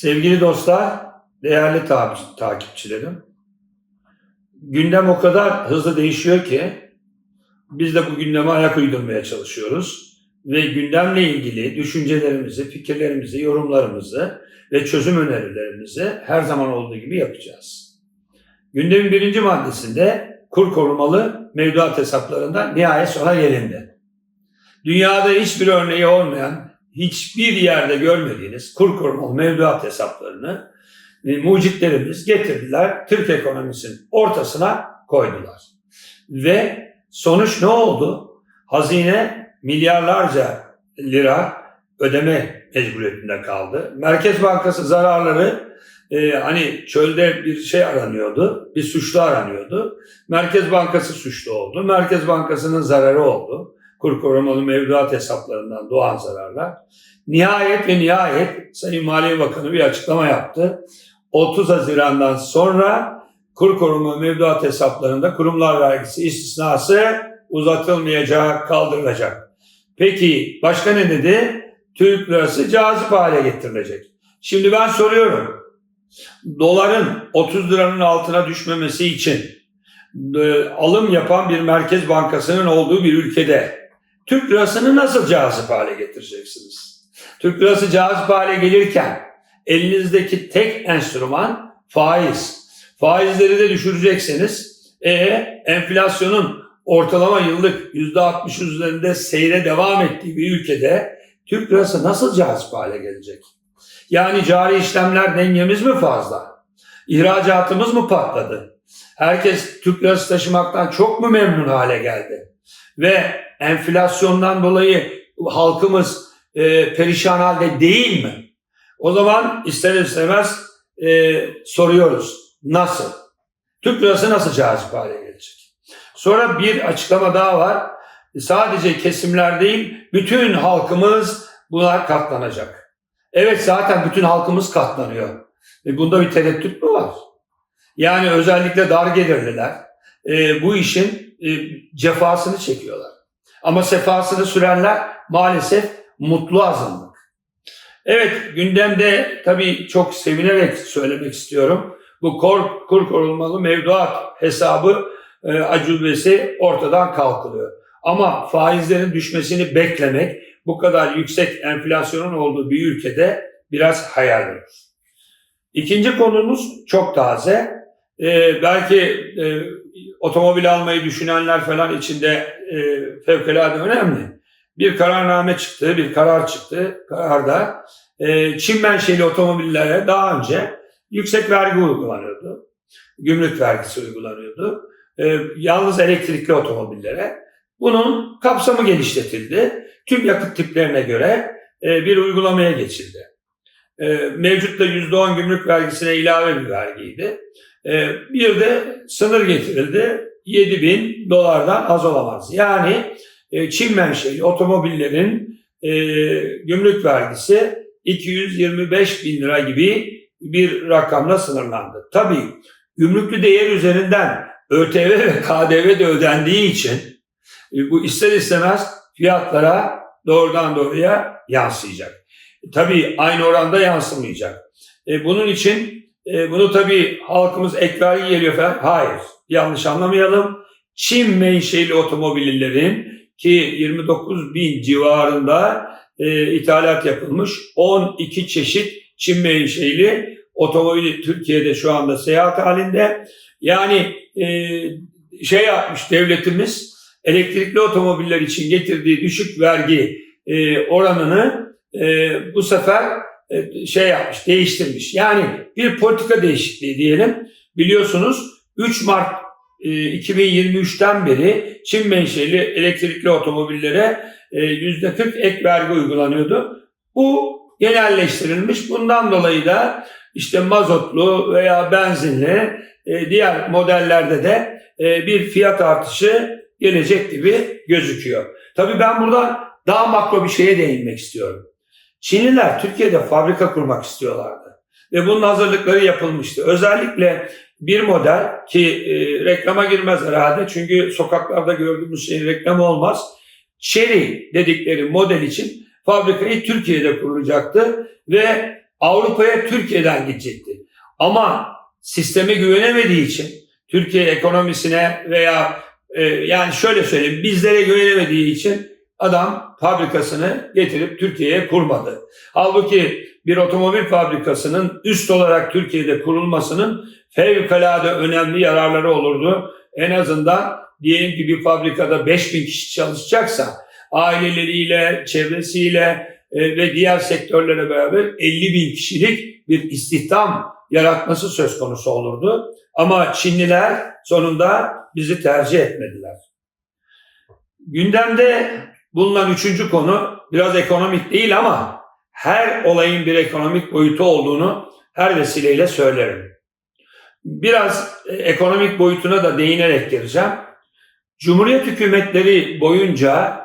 Sevgili dostlar, değerli ta- takipçilerim. Gündem o kadar hızlı değişiyor ki biz de bu gündeme ayak uydurmaya çalışıyoruz. Ve gündemle ilgili düşüncelerimizi, fikirlerimizi, yorumlarımızı ve çözüm önerilerimizi her zaman olduğu gibi yapacağız. Gündemin birinci maddesinde kur korumalı mevduat hesaplarında nihayet sona gelindi. Dünyada hiçbir örneği olmayan, hiçbir yerde görmediğiniz kur korumalı mevduat hesaplarını e, mucitlerimiz getirdiler, Türk ekonomisinin ortasına koydular. Ve sonuç ne oldu? Hazine milyarlarca lira ödeme mecburiyetinde kaldı. Merkez Bankası zararları e, hani çölde bir şey aranıyordu, bir suçlu aranıyordu. Merkez Bankası suçlu oldu. Merkez Bankası'nın zararı oldu. Kur korumalı mevduat hesaplarından doğan zararlar. Nihayet ve nihayet Sayın Maliye Bakanı bir açıklama yaptı. 30 Haziran'dan sonra kur koruma mevduat hesaplarında kurumlar vergisi istisnası uzatılmayacak, kaldırılacak. Peki başka ne dedi? Türk lirası cazip hale getirilecek. Şimdi ben soruyorum. Doların 30 liranın altına düşmemesi için e, alım yapan bir merkez bankasının olduğu bir ülkede Türk lirasını nasıl cazip hale getireceksiniz? Türk lirası cazip hale gelirken elinizdeki tek enstrüman faiz. Faizleri de düşüreceksiniz. E enflasyonun ortalama yıllık %60 üzerinde seyre devam ettiği bir ülkede Türk lirası nasıl cazip hale gelecek? Yani cari işlemler dengemiz mi fazla? İhracatımız mı patladı? Herkes Türk lirası taşımaktan çok mu memnun hale geldi? Ve enflasyondan dolayı halkımız e, perişan halde değil mi? O zaman ister istemez e, soruyoruz. Nasıl? Türk lirası nasıl cazip hale gelecek? Sonra bir açıklama daha var. Sadece kesimler değil, bütün halkımız buna katlanacak. Evet zaten bütün halkımız katlanıyor. E, bunda bir tereddüt mü var? Yani özellikle dar gelirliler e, bu işin e, cefasını çekiyorlar. Ama sefasını sürenler maalesef mutlu azınlık. Evet gündemde tabii çok sevinerek söylemek istiyorum. Bu kur, kur korunmalı mevduat hesabı e, acubesi ortadan kalkılıyor. Ama faizlerin düşmesini beklemek bu kadar yüksek enflasyonun olduğu bir ülkede biraz hayal olur. İkinci konumuz çok taze. Ee, belki e, otomobil almayı düşünenler falan için de e, fevkalade önemli. Bir kararname çıktı, bir karar çıktı. Kararda e, Çin menşeli otomobillere daha önce yüksek vergi uygulanıyordu. Gümrük vergisi uygulanıyordu. E, yalnız elektrikli otomobillere. Bunun kapsamı genişletildi. Tüm yakıt tiplerine göre e, bir uygulamaya geçildi. E, mevcutta %10 gümrük vergisine ilave bir vergiydi. E, bir de sınır getirildi. 7 bin dolardan az olamaz. Yani e, Çin menşeli otomobillerin e, gümrük vergisi 225 bin lira gibi bir rakamla sınırlandı. Tabii gümrüklü değer üzerinden ÖTV ve KDV de ödendiği için e, bu ister istemez fiyatlara doğrudan doğruya yansıyacak. Tabii aynı oranda yansımayacak. Bunun için e, bunu tabii halkımız ek vergi geliyor falan. Hayır, yanlış anlamayalım. Çin menşeli otomobillerin ki 29 bin civarında e, ithalat yapılmış 12 çeşit Çin menşeli otomobil Türkiye'de şu anda seyahat halinde. Yani e, şey yapmış devletimiz elektrikli otomobiller için getirdiği düşük vergi e, oranını e, bu sefer şey yapmış, değiştirmiş. Yani bir politika değişikliği diyelim. Biliyorsunuz 3 Mart e, 2023'ten beri Çin menşeli elektrikli otomobillere e, %40 ek vergi uygulanıyordu. Bu genelleştirilmiş. Bundan dolayı da işte mazotlu veya benzinli e, diğer modellerde de e, bir fiyat artışı gelecek gibi gözüküyor. Tabii ben burada daha makro bir şeye değinmek istiyorum. Çinliler Türkiye'de fabrika kurmak istiyorlardı. Ve bunun hazırlıkları yapılmıştı. Özellikle bir model ki e, reklama girmez herhalde çünkü sokaklarda gördüğümüz şeyin reklamı olmaz. Cherry dedikleri model için fabrikayı Türkiye'de kurulacaktı ve Avrupa'ya Türkiye'den gidecekti. Ama sisteme güvenemediği için Türkiye ekonomisine veya e, yani şöyle söyleyeyim bizlere güvenemediği için adam fabrikasını getirip Türkiye'ye kurmadı. Halbuki bir otomobil fabrikasının üst olarak Türkiye'de kurulmasının fevkalade önemli yararları olurdu. En azından diyelim ki bir fabrikada 5000 kişi çalışacaksa aileleriyle, çevresiyle e, ve diğer sektörlere beraber 50 bin kişilik bir istihdam yaratması söz konusu olurdu. Ama Çinliler sonunda bizi tercih etmediler. Gündemde bulunan üçüncü konu biraz ekonomik değil ama her olayın bir ekonomik boyutu olduğunu her vesileyle söylerim. Biraz e, ekonomik boyutuna da değinerek gireceğim. Cumhuriyet hükümetleri boyunca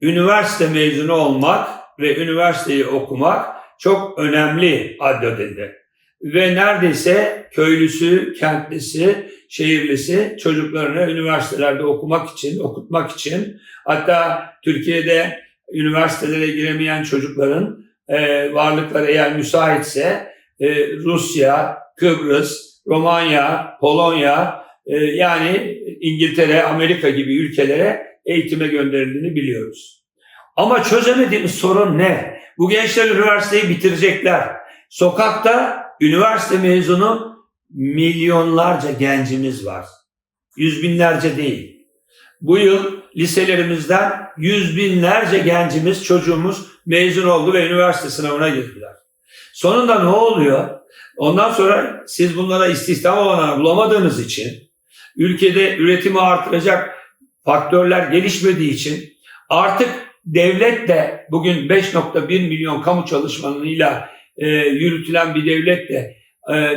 üniversite mezunu olmak ve üniversiteyi okumak çok önemli addedildi. Ve neredeyse köylüsü, kentlisi, şehirlisi çocuklarını üniversitelerde okumak için, okutmak için hatta Türkiye'de üniversitelere giremeyen çocukların e, varlıkları eğer müsaitse e, Rusya, Kıbrıs, Romanya, Polonya e, yani İngiltere, Amerika gibi ülkelere eğitime gönderildiğini biliyoruz. Ama çözemediğimiz sorun ne? Bu gençler üniversiteyi bitirecekler. Sokakta üniversite mezunu milyonlarca gencimiz var. Yüz binlerce değil. Bu yıl liselerimizden yüz binlerce gencimiz, çocuğumuz mezun oldu ve üniversite sınavına girdiler. Sonunda ne oluyor? Ondan sonra siz bunlara istihdam olanağı bulamadığınız için, ülkede üretimi artıracak faktörler gelişmediği için artık devlet de bugün 5.1 milyon kamu çalışmanıyla e, yürütülen bir devlet de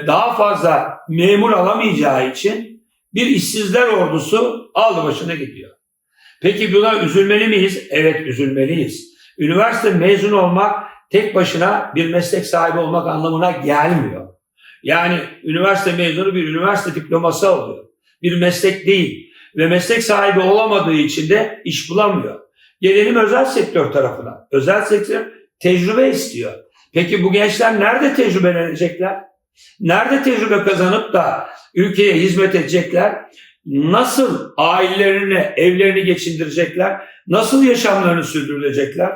daha fazla memur alamayacağı için bir işsizler ordusu aldı başına gidiyor. Peki buna üzülmeli miyiz? Evet üzülmeliyiz. Üniversite mezunu olmak tek başına bir meslek sahibi olmak anlamına gelmiyor. Yani üniversite mezunu bir üniversite diploması alıyor. Bir meslek değil ve meslek sahibi olamadığı için de iş bulamıyor. Gelelim özel sektör tarafına. Özel sektör tecrübe istiyor. Peki bu gençler nerede tecrübelenecekler? Nerede tecrübe kazanıp da ülkeye hizmet edecekler? Nasıl ailelerini, evlerini geçindirecekler? Nasıl yaşamlarını sürdürecekler?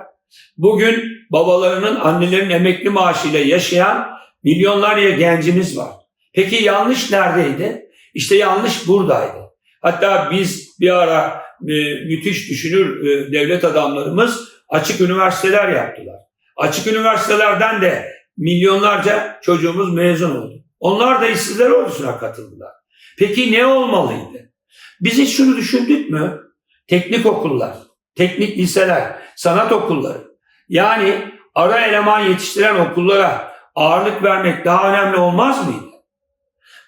Bugün babalarının, annelerin emekli maaşıyla yaşayan milyonlarca gencimiz var. Peki yanlış neredeydi? İşte yanlış buradaydı. Hatta biz bir ara e, müthiş düşünür e, devlet adamlarımız açık üniversiteler yaptılar. Açık üniversitelerden de milyonlarca çocuğumuz mezun oldu. Onlar da işsizler ordusuna katıldılar. Peki ne olmalıydı? Biz hiç şunu düşündük mü? Teknik okullar, teknik liseler, sanat okulları. Yani ara eleman yetiştiren okullara ağırlık vermek daha önemli olmaz mıydı?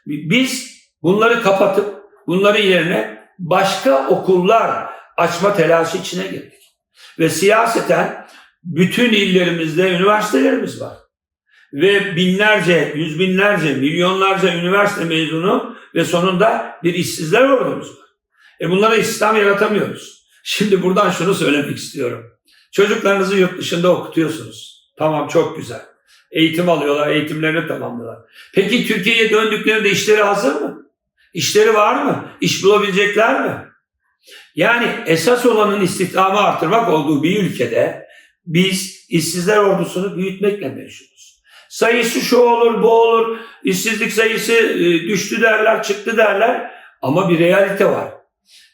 Biz bunları kapatıp bunların yerine başka okullar açma telaşı içine girdik. Ve siyaseten bütün illerimizde üniversitelerimiz var. Ve binlerce, yüz binlerce, milyonlarca üniversite mezunu ve sonunda bir işsizler ordumuz var. E bunlara istihdam yaratamıyoruz. Şimdi buradan şunu söylemek istiyorum. Çocuklarınızı yurt dışında okutuyorsunuz. Tamam çok güzel. Eğitim alıyorlar, eğitimlerini tamamlıyorlar. Peki Türkiye'ye döndüklerinde işleri hazır mı? İşleri var mı? İş bulabilecekler mi? Yani esas olanın istihdamı artırmak olduğu bir ülkede biz işsizler ordusunu büyütmekle meşhuruz. Sayısı şu olur, bu olur, işsizlik sayısı e, düştü derler, çıktı derler ama bir realite var.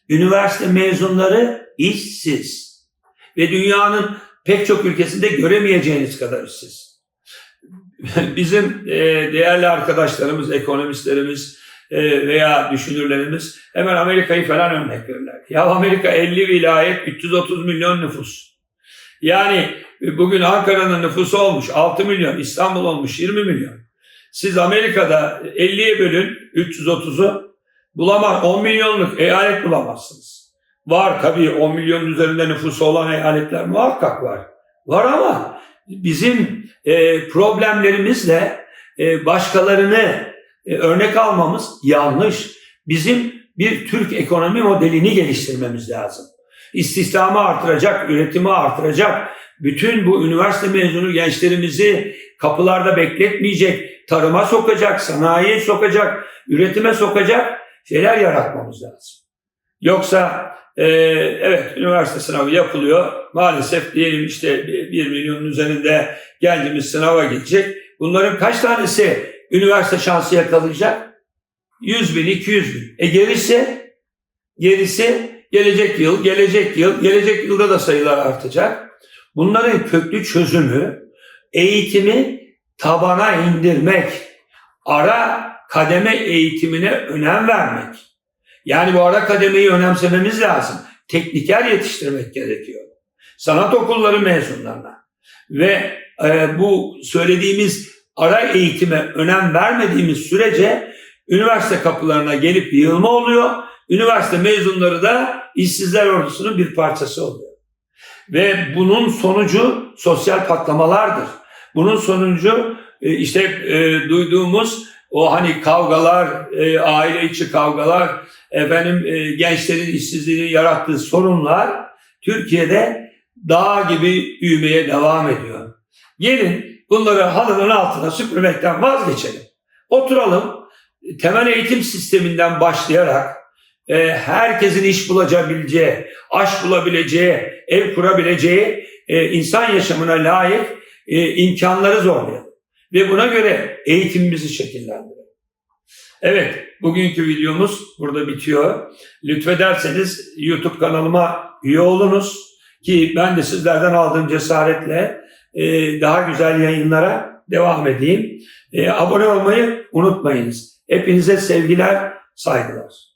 Üniversite mezunları işsiz ve dünyanın pek çok ülkesinde göremeyeceğiniz kadar işsiz. Bizim e, değerli arkadaşlarımız, ekonomistlerimiz, e, veya düşünürlerimiz hemen Amerika'yı falan örnek verirler. Ya Amerika 50 vilayet 330 milyon nüfus. Yani bugün Ankara'nın nüfusu olmuş 6 milyon, İstanbul olmuş 20 milyon. Siz Amerika'da 50'ye bölün 330'u bulamaz 10 milyonluk eyalet bulamazsınız. Var tabii 10 milyonun üzerinde nüfusu olan eyaletler muhakkak var. Var ama bizim e, problemlerimizle e, başkalarını e, örnek almamız yanlış. Bizim bir Türk ekonomi modelini geliştirmemiz lazım. İstihdamı artıracak, üretimi artıracak, bütün bu üniversite mezunu gençlerimizi kapılarda bekletmeyecek, tarıma sokacak, sanayiye sokacak, üretime sokacak şeyler yaratmamız lazım. Yoksa e, evet üniversite sınavı yapılıyor. Maalesef diyelim işte 1 milyonun üzerinde gencimiz sınava girecek. Bunların kaç tanesi üniversite şansı yakalayacak? 100 bin, 200 bin. E gerisi, gerisi gelecek yıl, gelecek yıl, gelecek yılda da sayılar artacak. Bunların köklü çözümü eğitimi tabana indirmek, ara kademe eğitimine önem vermek. Yani bu ara kademeyi önemsememiz lazım. Tekniker yetiştirmek gerekiyor. Sanat okulları mezunlarına. Ve e, bu söylediğimiz ara eğitime önem vermediğimiz sürece üniversite kapılarına gelip yığılma oluyor. Üniversite mezunları da işsizler ordusunun bir parçası oluyor. Ve bunun sonucu sosyal patlamalardır. Bunun sonucu e, işte e, duyduğumuz o hani kavgalar, e, aile içi kavgalar, efendim e, gençlerin işsizliğini yarattığı sorunlar Türkiye'de dağ gibi büyümeye devam ediyor. Gelin bunları halının altına süpürmekten vazgeçelim. Oturalım, temel eğitim sisteminden başlayarak e, herkesin iş bulabileceği, aş bulabileceği, ev kurabileceği e, insan yaşamına layık e, imkanları zorlayalım. Ve buna göre eğitimimizi şekillendirelim. Evet, bugünkü videomuz burada bitiyor. Lütfederseniz YouTube kanalıma üye olunuz ki ben de sizlerden aldığım cesaretle daha güzel yayınlara devam edeyim. Abone olmayı unutmayınız. Hepinize sevgiler, saygılar.